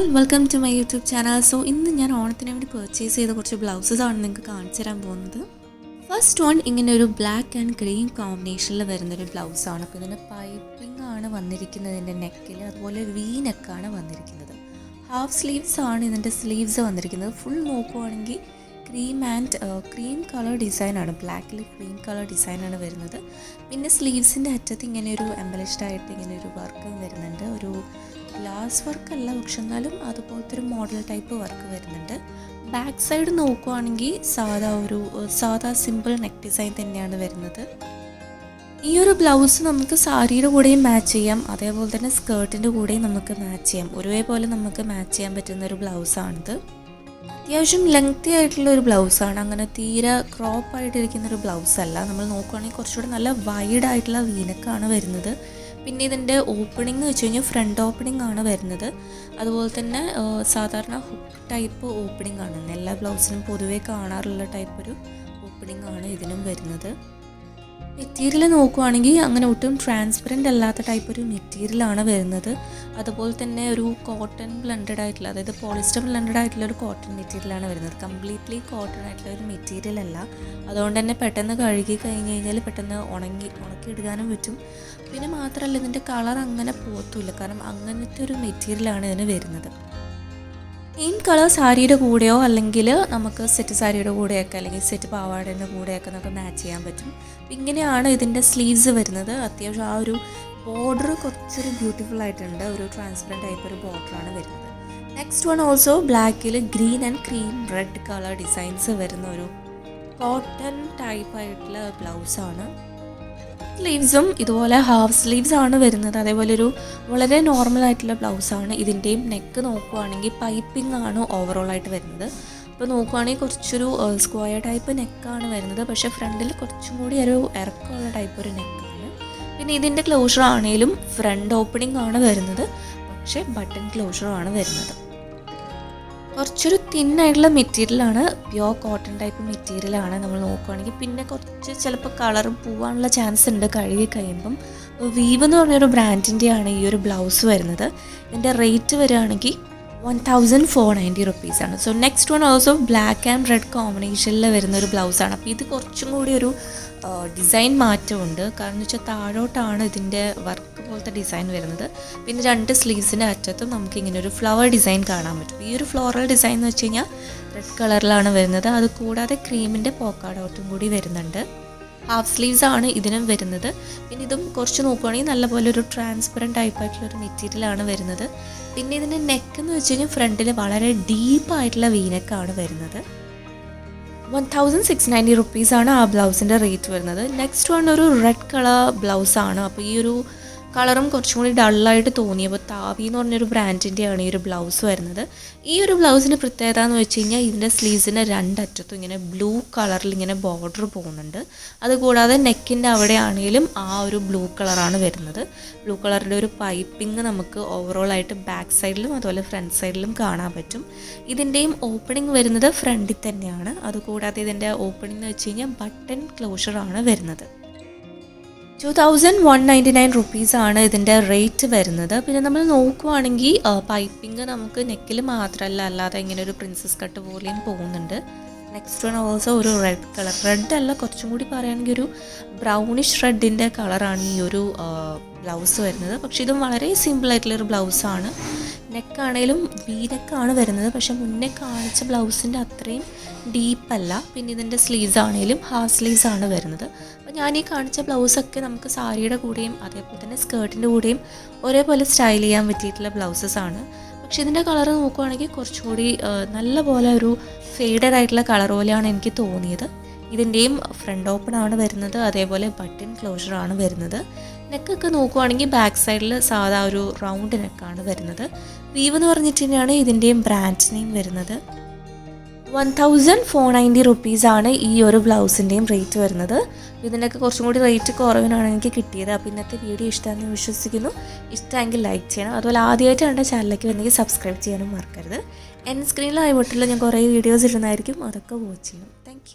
All welcome to my YouTube channel so ഇന്ന് ഞാൻ ഓണത്തിന് വേണ്ടി പർച്ചേസ് ചെയ്ത കുറച്ച് ബ്ലൗസസ് ആണ് നിങ്ങൾക്ക് കാണിച്ചു തരാൻ പോകുന്നത്. ഫസ്റ്റ് വൺ ഇങ്ങനെ ഒരു ബ്ലാക്ക് ആൻഡ് ഗ്രീൻ കോമ്പിനേഷനിൽ വരുന്നൊരു ബ്ലൗസാണ് അപ്പോൾ ഇതിന് പൈപ്പിംഗ് ആണ് വന്നിരിക്കുന്നത് ഇതിന്റെ നെക്കിൽ അതുപോലെ വി നെക്കാണ് വന്നിരിക്കുന്നത്. ഹാഫ് സ്ലീവ്സ് ആണ് ഇതിന്റെ സ്ലീവ്സ് വന്നിരിക്കുന്നത്. ഫുൾ നോക്കുവാണെങ്കിൽ ക്രീം ആൻഡ് ക്രീം കളർ ഡിസൈനാണ് ബ്ലാക്കിൽ ക്രീം കളർ ഡിസൈനാണ് വരുന്നത്. പിന്നെ സ്ലീവ്സിന്റെ അറ്റത്ത് ഇങ്ങനെ ഒരു എംബലിഷ്ഡായിട്ട് ഇങ്ങനെ ഒരു വർക്കും വരുന്നുണ്ട്. ഒരു ഗ്ലാസ് വർക്ക് അല്ല പക്ഷെ എന്നാലും അതുപോലത്തെ ഒരു മോഡൽ ടൈപ്പ് വർക്ക് വരുന്നുണ്ട്. ബാക്ക് സൈഡ് നോക്കുവാണെങ്കിൽ സാധാ ഒരു സാധാ സിമ്പിൾ നെക്ക് ഡിസൈൻ തന്നെയാണ് വരുന്നത്. ഈ ഒരു ബ്ലൗസ് നമുക്ക് സാരിയുടെ കൂടെയും മാച്ച് ചെയ്യാം അതേപോലെ തന്നെ സ്കേർട്ടിന്റെ കൂടെയും നമുക്ക് മാച്ച് ചെയ്യാം. ഒരേപോലെ നമുക്ക് മാച്ച് ചെയ്യാൻ പറ്റുന്ന ഒരു ബ്ലൗസാണിത് അത്യാവശ്യം ലെങ്തി ആയിട്ടുള്ള ഒരു ബ്ലൗസാണ് അങ്ങനെ തീരെ ക്രോപ്പ് ആയിട്ടിരിക്കുന്ന ഒരു ബ്ലൗസ് അല്ല. നമ്മൾ നോക്കുകയാണെങ്കിൽ കുറച്ചുകൂടെ നല്ല വൈഡ് ആയിട്ടുള്ള വീനക്കാണ് വരുന്നത്. പിന്നെ ഇതിന്റെ ഓപ്പണിംഗ് വെച്ച് കഴിഞ്ഞാൽ ഫ്രണ്ട് ഓപ്പണിംഗ് ആണ് വരുന്നത്. അതുപോലെ തന്നെ സാധാരണ ഹുക്ക് ടൈപ്പ് ഓപ്പണിംഗ് ആണ്. എല്ലാ ബ്ലൗസിനും പൊതുവേ കാണാറുള്ള ടൈപ്പ് ഒരു ഓപ്പണിംഗ് ആണ് ഇതിനും വരുന്നത്. മെറ്റീരിയൽ നോക്കുവാണെങ്കിൽ അങ്ങനെ ഒട്ടും ട്രാൻസ്പെറന്റ് അല്ലാത്ത ടൈപ്പ് ഒരു മെറ്റീരിയലാണ് വരുന്നത്. അതുപോലെ തന്നെ ഒരു കോട്ടൺ ബ്ലണ്ടഡ് ആയിട്ടുള്ള അതായത് പോളിസ്റ്റർ ബ്ലണ്ടഡ് ആയിട്ടുള്ള ഒരു കോട്ടൺ മെറ്റീരിയലാണ് വരുന്നത്. കംപ്ലീറ്റ്ലി കോട്ടൺ ആയിട്ടുള്ള ഒരു മെറ്റീരിയൽ അല്ല. അതുകൊണ്ട് തന്നെ പെട്ടെന്ന് കഴുകി കഴിഞ്ഞ് കഴിഞ്ഞാൽ പെട്ടെന്ന് ഉണങ്ങി ഉണക്കിയെടുക്കാനും പറ്റും. പിന്നെ മാത്രമല്ല ഇതിന്റെ കളർ അങ്ങനെ പോകത്തില്ല കാരണം അങ്ങനത്തെ ഒരു മെറ്റീരിയലാണ് ഇതിന് വരുന്നത്. സെയിം കളർ സാരിയുടെ കൂടെയോ അല്ലെങ്കിൽ നമുക്ക് സെറ്റ് സാരിയുടെ കൂടെയൊക്കെ അല്ലെങ്കിൽ സെറ്റ് പാവാടേന്റെ കൂടെയൊക്കെ നമുക്ക് മാച്ച് ചെയ്യാൻ പറ്റും. അപ്പം ഇങ്ങനെയാണ് ഇതിന്റെ സ്ലീവ്സ് വരുന്നത്. അത്യാവശ്യം ആ ഒരു ബോർഡർ കുറച്ചൊരു ബ്യൂട്ടിഫുൾ ആയിട്ടുണ്ട്. ഒരു ട്രാൻസ്പെറന്റ് ടൈപ്പ് ഒരു ബോർഡറാണ് വരുന്നത്. നെക്സ്റ്റ് വൺ ഓൾസോ ബ്ലാക്കിൽ green and cream red colour designs വരുന്ന ഒരു കോട്ടൺ ടൈപ്പ് ആയിട്ടുള്ള ബ്ലൗസാണ് സ്ലീവ്സും ഇതുപോലെ ഹാഫ് സ്ലീവ്സ് ആണ് വരുന്നത്. അതേപോലെ ഒരു വളരെ നോർമൽ ആയിട്ടുള്ള ബ്ലൗസാണ് ഇതിന്റെയും നെക്ക് നോക്കുവാണെങ്കിൽ പൈപ്പിംഗ് ആണ് ഓവറോൾ ആയിട്ട് വരുന്നത്. അപ്പോൾ നോക്കുവാണെങ്കിൽ കുറച്ചൊരു സ്ക്വയർ ടൈപ്പ് നെക്കാണ് വരുന്നത്. പക്ഷേ ഫ്രണ്ടിൽ കുറച്ചും കൂടി ഒരു ഇറക്കമുള്ള ടൈപ്പ് ഒരു നെക്കാണ് പിന്നെ ഇതിന്റെ ക്ലോഷർ ആണെങ്കിലും ഫ്രണ്ട് ഓപ്പണിംഗ് ആണ് വരുന്നത്. പക്ഷേ ബട്ടൺ ക്ലോഷറും ആണ് വരുന്നത്. കുറച്ചൊരു തിന്നായിട്ടുള്ള മെറ്റീരിയലാണ് പ്യോർ കോട്ടൺ ടൈപ്പ് മെറ്റീരിയലാണ് നമ്മൾ നോക്കുകയാണെങ്കിൽ പിന്നെ കുറച്ച് ചിലപ്പോൾ കളറും പോവാനുള്ള ചാൻസ് ഉണ്ട് കഴുകി കഴിയുമ്പം. വീവ് എന്ന് പറഞ്ഞൊരു ബ്രാൻഡിന്റെയാണ് ഈ ഒരു ബ്ലൗസ് വരുന്നത്. ഇതിന്റെ റേറ്റ് വരികയാണെങ്കിൽ വൺ തൗസൻഡ് ഫോർ നയന്റി റുപ്പീസാണ് so next one also black and red കോമ്പിനേഷനിൽ വരുന്ന ഒരു ബ്ലൗസാണ്. അപ്പോൾ ഇത് കുറച്ചും കൂടി ഒരു ഡിസൈൻ മാറ്റമുണ്ട്. കാരണം എന്ന് വെച്ചാൽ താഴോട്ടാണ് ഇതിന്റെ വർക്ക് പോലത്തെ ഡിസൈൻ വരുന്നത്. പിന്നെ രണ്ട് സ്ലീവ്സിന്റെ അറ്റത്തും നമുക്ക് ഇങ്ങനെ ഒരു ഫ്ലവർ ഡിസൈൻ കാണാൻ പറ്റും. ഈ ഒരു ഫ്ലോറൽ ഡിസൈൻ എന്ന് വെച്ച് കഴിഞ്ഞാൽ റെഡ് കളറിലാണ് വരുന്നത്. അത് കൂടാതെ ക്രീമിന്റെ പോക്കാടോട്ടും കൂടി വരുന്നുണ്ട്. ഹാഫ് സ്ലീവ്സ് ആണ് ഇതിനും വരുന്നത്. പിന്നെ ഇതും കുറച്ച് നോക്കുവാണെങ്കിൽ നല്ലപോലെ ഒരു ട്രാൻസ്പെറന്റ് ടൈപ്പ് ആയിട്ടുള്ള ഒരു മെറ്റീരിയലാണ് വരുന്നത്. പിന്നെ ഇതിന്റെ നെക്ക് എന്ന് വെച്ച് കഴിഞ്ഞാൽ ഫ്രണ്ടിൽ വളരെ ഡീപ്പായിട്ടുള്ള വീനക്കാണ് വരുന്നത്. വൺ തൗസൻഡ് സിക്സ് നയന്റി റുപ്പീസാണ് ആ ബ്ലൗസിന്റെ റേറ്റ് വരുന്നത്. നെക്സ്റ്റ് വൺ ഒരു റെഡ് കളർ ബ്ലൗസാണ് അപ്പോൾ ഈ ഒരു കളറും കുറച്ചും കൂടി ഡള്ളായിട്ട് തോന്നിയപ്പോൾ താവി എന്ന് പറഞ്ഞൊരു ബ്രാൻഡിന്റെയാണ് ഈ ഒരു ബ്ലൗസ് വരുന്നത്. ഈ ഒരു ബ്ലൗസിന്റെ പ്രത്യേകത എന്ന് വെച്ച് കഴിഞ്ഞാൽ ഇതിന്റെ സ്ലീവ്സിന്റെ രണ്ടറ്റത്തും ഇങ്ങനെ ബ്ലൂ കളറിൽ ഇങ്ങനെ ബോർഡർ പോകുന്നുണ്ട്. അതുകൂടാതെ നെക്കിന്റെ അവിടെ ആണെങ്കിലും ആ ഒരു ബ്ലൂ കളറാണ് വരുന്നത്. ബ്ലൂ കളറിന്റെ ഒരു പൈപ്പിംഗ് നമുക്ക് ഓവറോൾ ആയിട്ട് ബാക്ക് സൈഡിലും അതുപോലെ ഫ്രണ്ട് സൈഡിലും കാണാൻ പറ്റും. ഇതിന്റെയും ഓപ്പണിംഗ് വരുന്നത് ഫ്രണ്ടിൽ തന്നെയാണ്. അതുകൂടാതെ ഇതിന്റെ ഓപ്പണിംഗ് എന്ന് വെച്ച് കഴിഞ്ഞാൽ ബട്ടൺ ക്ലോഷറാണ് വരുന്നത്. Two thousand one ninety nine റുപ്പീസാണ് ഇതിന്റെ റേറ്റ് വരുന്നത്. പിന്നെ നമ്മൾ നോക്കുവാണെങ്കിൽ പൈപ്പിംഗ് നമുക്ക് നെക്കിൽ മാത്രമല്ല അല്ലാതെ ഇങ്ങനെ ഒരു പ്രിൻസസ് കട്ട് പോലെയും പോകുന്നുണ്ട്. നെക്സ്റ്റ് വൺ ഓൾസോ ഒരു റെഡ് കളർ റെഡ് അല്ല കുറച്ചും കൂടി പറയുകയാണെങ്കിൽ ഒരു ബ്രൗണിഷ് റെഡിന്റെ കളറാണ് ഈ ഒരു ബ്ലൗസ് വരുന്നത്. പക്ഷേ ഇതും വളരെ സിമ്പിൾ ആയിട്ടുള്ളൊരു ബ്ലൗസാണ് നെക്കാണേലും വി നെക്കാണ് വരുന്നത്. പക്ഷെ മുന്നേ കാണിച്ച ബ്ലൗസിന്റെ അത്രയും ഡീപ്പല്ല. പിന്നെ ഇതിന്റെ സ്ലീവ്സ് ആണേലും ഹാഫ് സ്ലീവ്സ് ആണ് വരുന്നത്. അപ്പോൾ ഞാൻ ഈ കാണിച്ച ബ്ലൗസൊക്കെ നമുക്ക് സാരിയുടെ കൂടെയും അതേപോലെ തന്നെ സ്കേർട്ടിന്റെ കൂടെയും ഒരേപോലെ സ്റ്റൈൽ ചെയ്യാൻ പറ്റിയിട്ടുള്ള ബ്ലൗസസ് ആണ് പക്ഷെ ഇതിന്റെ കളർ നോക്കുവാണെങ്കിൽ കുറച്ചുകൂടി നല്ല പോലെ ഒരു ഫെയ്ഡഡ് ആയിട്ടുള്ള കളർ പോലെയാണ് എനിക്ക് തോന്നിയത്. ഇതിന്റെയും ഫ്രണ്ട് ഓപ്പൺ ആണ് വരുന്നത് അതേപോലെ ബട്ടൺ ക്ലോഷർ ആണ് വരുന്നത്. നെക്കൊക്കെ നോക്കുവാണെങ്കിൽ ബാക്ക് സൈഡിൽ സാധാ ഒരു റൗണ്ട് നെക്കാണ് വരുന്നത്. വീവ് എന്ന് പറഞ്ഞിട്ട് തന്നെയാണ് ഇതിന്റെയും ബ്രാൻഡ് നെയിം വരുന്നത്. വൺ തൗസൻഡ് ഫോർ നയന്റി റുപ്പീസാണ് ഈ ഒരു ബ്ലൗസിന്റെയും റേറ്റ് വരുന്നത്. ഇതിനൊക്കെ കുറച്ചും കൂടി റേറ്റ് കുറവിനാണ് എനിക്ക് കിട്ടിയത്. അപ്പോൾ ഇന്നത്തെ വീഡിയോ ഇഷ്ടമാണെന്ന് വിശ്വസിക്കുന്നു. ഇഷ്ടമെങ്കിൽ ലൈക്ക് ചെയ്യണം. അതുപോലെ ആദ്യമായിട്ടാണ് എന്റെ ചാനലിലേക്ക് വന്നെങ്കിൽ സബ്സ്ക്രൈബ് ചെയ്യാനും മറക്കരുത്. എന്റെ സ്ക്രീനിലായി മുട്ടിൽ ഞാൻ കുറേ വീഡിയോസ് ഇടുന്നതായിരിക്കും. അതൊക്കെ വാച്ച് ചെയ്യണം. താങ്ക്